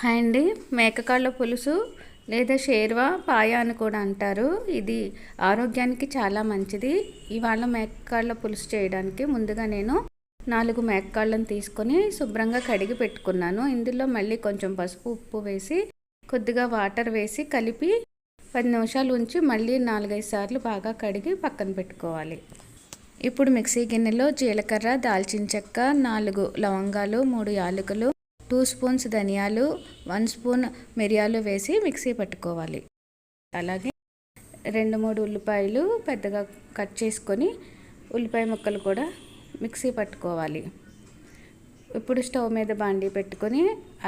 Hi అండి. మేకకాళ్ళ పులుసు లేదా షేర్వా పాయ అని కూడా అంటారు. ఇది ఆరోగ్యానికి చాలా మంచిది. ఇవాళ మేకకాళ్ళ పులుసు చేయడానికి ముందుగా నేను నాలుగు మేకకాళ్ళను తీసుకొని శుభ్రంగా కడిగి పెట్టుకున్నాను. ఇందులో మళ్ళీ కొంచెం పసుపు ఉప్పు వేసి కొద్దిగా వాటర్ వేసి కలిపి పది నిమిషాలు ఉంచి మళ్ళీ నాలుగైదు సార్లు బాగా కడిగి పక్కన పెట్టుకోవాలి. ఇప్పుడు మిక్సీ గిన్నెలో జీలకర్ర దాల్చిన చెక్క నాలుగు లవంగాలు మూడు యాలకులు టూ స్పూన్స్ ధనియాలు వన్ స్పూన్ మిరియాలు వేసి మిక్సీ పట్టుకోవాలి. అలాగే రెండు మూడు ఉల్లిపాయలు పెద్దగా కట్ చేసుకొని ఉల్లిపాయ ముక్కలు కూడా మిక్సీ పట్టుకోవాలి. ఇప్పుడు స్టవ్ మీద బాండీ పెట్టుకొని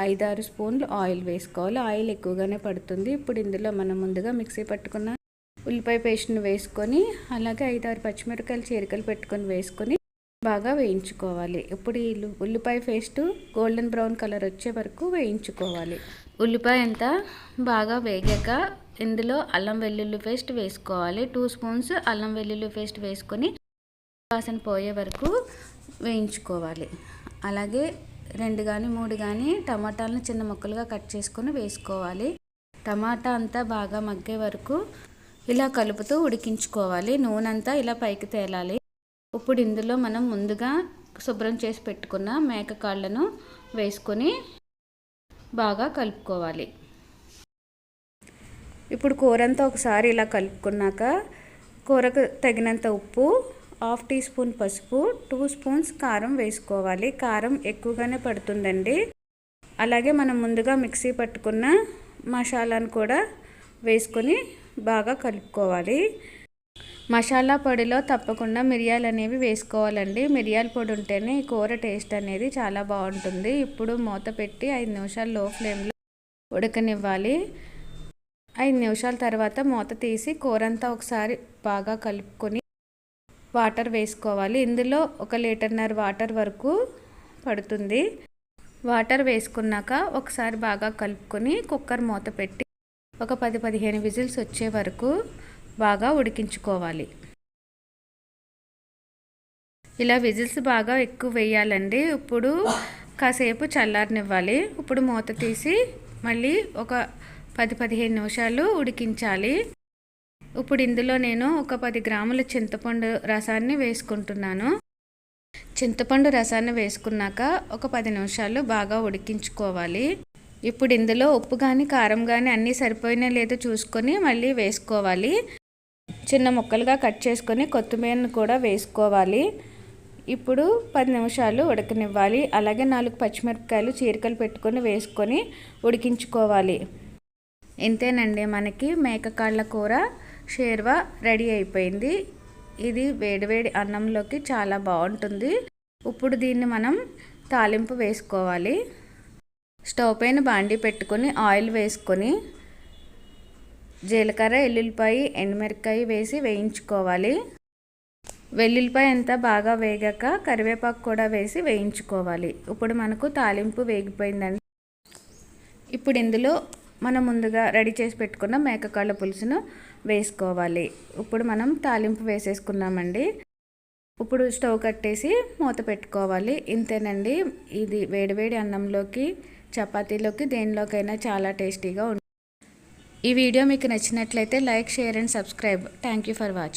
ఐదారు స్పూన్లు ఆయిల్ వేసుకోవాలి. ఆయిల్ ఎక్కువగానే పడుతుంది. ఇప్పుడు ఇందులో మనం ముందుగా మిక్సీ పట్టుకున్న ఉల్లిపాయ పేస్ట్ని వేసుకొని అలాగే ఐదారు పచ్చిమిరకాయలు చీరికలు పెట్టుకొని వేసుకొని బాగా వేయించుకోవాలి. ఇప్పుడు ఈ ఉల్లిపాయ పేస్ట్ గోల్డెన్ బ్రౌన్ కలర్ వచ్చే వరకు వేయించుకోవాలి. ఉల్లిపాయ అంతా బాగా వేగాక ఇందులో అల్లం వెల్లుల్లి పేస్ట్ వేసుకోవాలి. టూ స్పూన్స్ అల్లం వెల్లుల్లి పేస్ట్ వేసుకొని వాసన పోయే వరకు వేయించుకోవాలి. అలాగే రెండు కానీ మూడు కానీ టమాటాలను చిన్న ముక్కలుగా కట్ చేసుకొని వేసుకోవాలి. టమాటా అంతా బాగా మగ్గే వరకు ఇలా కలుపుతూ ఉడికించుకోవాలి. నూనె అంతా ఇలా పైకి తేలాలి. ఇప్పుడు ఇందులో మనం ముందుగా శుభ్రం చేసి పెట్టుకున్న మేక కాళ్ళను వేసుకొని బాగా కలుపుకోవాలి. ఇప్పుడు కూర అంతా ఒకసారి ఇలా కలుపుకున్నాక కూరకు తగినంత ఉప్పు హాఫ్ టీ స్పూన్ పసుపు టూ స్పూన్స్ కారం వేసుకోవాలి. కారం ఎక్కువగానే పడుతుందండి. అలాగే మనం ముందుగా మిక్సీ పట్టుకున్న మసాలాను కూడా వేసుకొని బాగా కలుపుకోవాలి. మసాలా పొడిలో తప్పకుండా మిరియాలు అనేవి వేసుకోవాలండి. మిరియాల పొడి ఉంటేనే ఈ కూర టేస్ట్ అనేది చాలా బాగుంటుంది. ఇప్పుడు మూత పెట్టి ఐదు నిమిషాలు లో ఫ్లేమ్లో ఉడకనివ్వాలి. ఐదు నిమిషాల తర్వాత మూత తీసి కూర అంతా ఒకసారి బాగా కలుపుకొని వాటర్ వేసుకోవాలి. ఇందులో ఒక లీటర్నర వాటర్ వరకు పడుతుంది. వాటర్ వేసుకున్నాక ఒకసారి బాగా కలుపుకొని కుక్కర్ మూత పెట్టి ఒక పది పదిహేను విజిల్స్ వచ్చే వరకు బాగా ఉడికించుకోవాలి. ఇలా విజిల్స్ బాగా ఎక్కువ వేయాలండి. ఇప్పుడు కాసేపు చల్లారనివ్వాలి. ఇప్పుడు మూత తీసి మళ్ళీ ఒక పది పదిహేను నిమిషాలు ఉడికించాలి. ఇప్పుడు ఇందులో నేను ఒక పది గ్రాముల చింతపండు రసాన్ని వేసుకుంటున్నాను. చింతపండు రసాన్ని వేసుకున్నాక ఒక పది నిమిషాలు బాగా ఉడికించుకోవాలి. ఇప్పుడు ఇందులో ఉప్పు కానీ కారం కానీ అన్నీ సరిపోయినా లేదో చూసుకొని మళ్ళీ వేసుకోవాలి. చిన్న ముక్కలుగా కట్ చేసుకొని కొత్తిమీరను కూడా వేసుకోవాలి. ఇప్పుడు పది నిమిషాలు ఉడకనివ్వాలి. అలాగే నాలుగు పచ్చిమిరపకాయలు చీరికలు పెట్టుకొని వేసుకొని ఉడికించుకోవాలి. ఇంతేనండి మనకి మేకకాళ్ళ కూర షేర్వా రెడీ అయిపోయింది. ఇది వేడివేడి అన్నంలోకి చాలా బాగుంటుంది. ఇప్పుడు దీన్ని మనం తాలింపు వేసుకోవాలి. స్టవ్ పైన బాండీ పెట్టుకొని ఆయిల్ వేసుకొని జీలకర్ర ఎల్లుల్లిపాయ ఎండుమిరకాయ వేసి వేయించుకోవాలి. వెల్లుల్లిపాయ అంతా బాగా వేగాక కరివేపాకు కూడా వేసి వేయించుకోవాలి. ఇప్పుడు మనకు తాలింపు వేగిపోయిందండి. ఇప్పుడు ఇందులో మనం ముందుగా రెడీ చేసి పెట్టుకున్న మేకకాళ్ళ పులుసును వేసుకోవాలి. ఇప్పుడు మనం తాలింపు వేసేసుకున్నామండి. ఇప్పుడు స్టవ్ కట్టేసి మూత పెట్టుకోవాలి. ఇంతేనండి. ఇది వేడివేడి అన్నంలోకి చపాతీలోకి దేనిలోకైనా చాలా టేస్టీగా ఉంటుంది ఈ వీడియో మీకు నచ్చినట్లయితే like share and subscribe. Thank you for watching